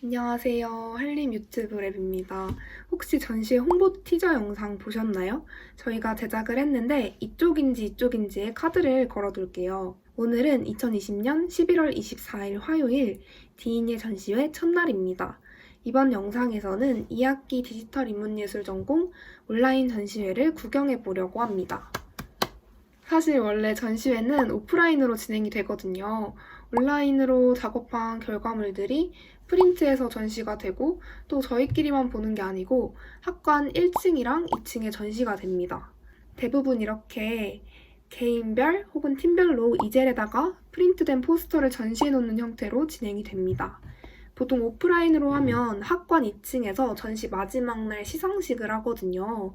안녕하세요. 한림 유튜브 랩입니다. 혹시 전시회 홍보 티저 영상 보셨나요? 저희가 제작을 했는데 이쪽인지 이쪽인지에 카드를 걸어둘게요. 오늘은 2020년 11월 24일 화요일 디인예 전시회 첫날입니다. 이번 영상에서는 2학기 디지털 인문예술 전공 온라인 전시회를 구경해 보려고 합니다. 사실 원래 전시회는 오프라인으로 진행이 되거든요. 온라인으로 작업한 결과물들이 프린트해서 전시가 되고 또 저희끼리만 보는 게 아니고 학관 1층이랑 2층에 전시가 됩니다. 대부분 이렇게 개인별 혹은 팀별로 이젤에다가 프린트된 포스터를 전시해 놓는 형태로 진행이 됩니다. 보통 오프라인으로 하면 학관 2층에서 전시 마지막 날 시상식을 하거든요.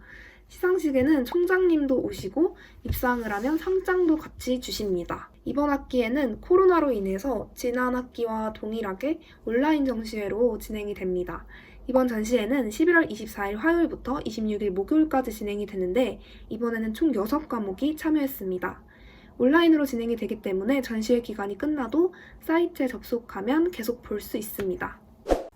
시상식에는 총장님도 오시고 입상을 하면 상장도 같이 주십니다. 이번 학기에는 코로나로 인해서 지난 학기와 동일하게 온라인 전시회로 진행이 됩니다. 이번 전시회는 11월 24일 화요일부터 26일 목요일까지 진행이 되는데 이번에는 총 6과목이 참여했습니다. 온라인으로 진행이 되기 때문에 전시회 기간이 끝나도 사이트에 접속하면 계속 볼 수 있습니다.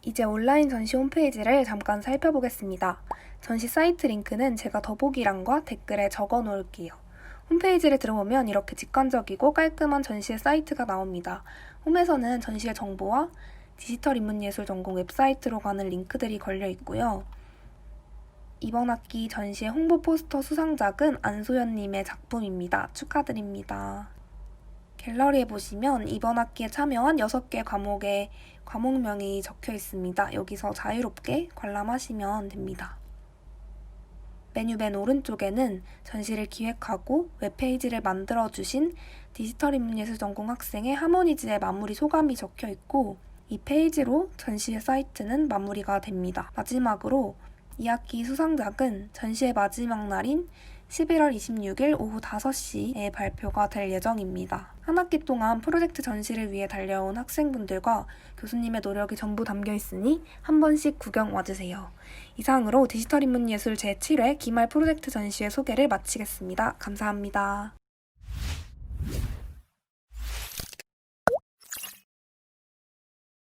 이제 온라인 전시 홈페이지를 잠깐 살펴보겠습니다. 전시 사이트 링크는 제가 더보기란과 댓글에 적어 놓을게요. 홈페이지를 들어오면 이렇게 직관적이고 깔끔한 전시회 사이트가 나옵니다. 홈에서는 전시회 정보와 디지털 인문예술 전공 웹사이트로 가는 링크들이 걸려 있고요. 이번 학기 전시회 홍보 포스터 수상작은 안소연님의 작품입니다. 축하드립니다. 갤러리에 보시면 이번 학기에 참여한 6개 과목의 과목명이 적혀 있습니다. 여기서 자유롭게 관람하시면 됩니다. 메뉴 맨 오른쪽에는 전시를 기획하고 웹페이지를 만들어주신 디지털 인문예술 전공 학생의 하모니즈의 마무리 소감이 적혀 있고 이 페이지로 전시의 사이트는 마무리가 됩니다. 마지막으로 2학기 수상작은 전시의 마지막 날인 11월 26일 오후 5시에 발표가 될 예정입니다. 한 학기 동안 프로젝트 전시를 위해 달려온 학생분들과 교수님의 노력이 전부 담겨 있으니 한 번씩 구경 와주세요. 이상으로 디지털 인문예술 제7회 기말 프로젝트 전시회 소개를 마치겠습니다. 감사합니다.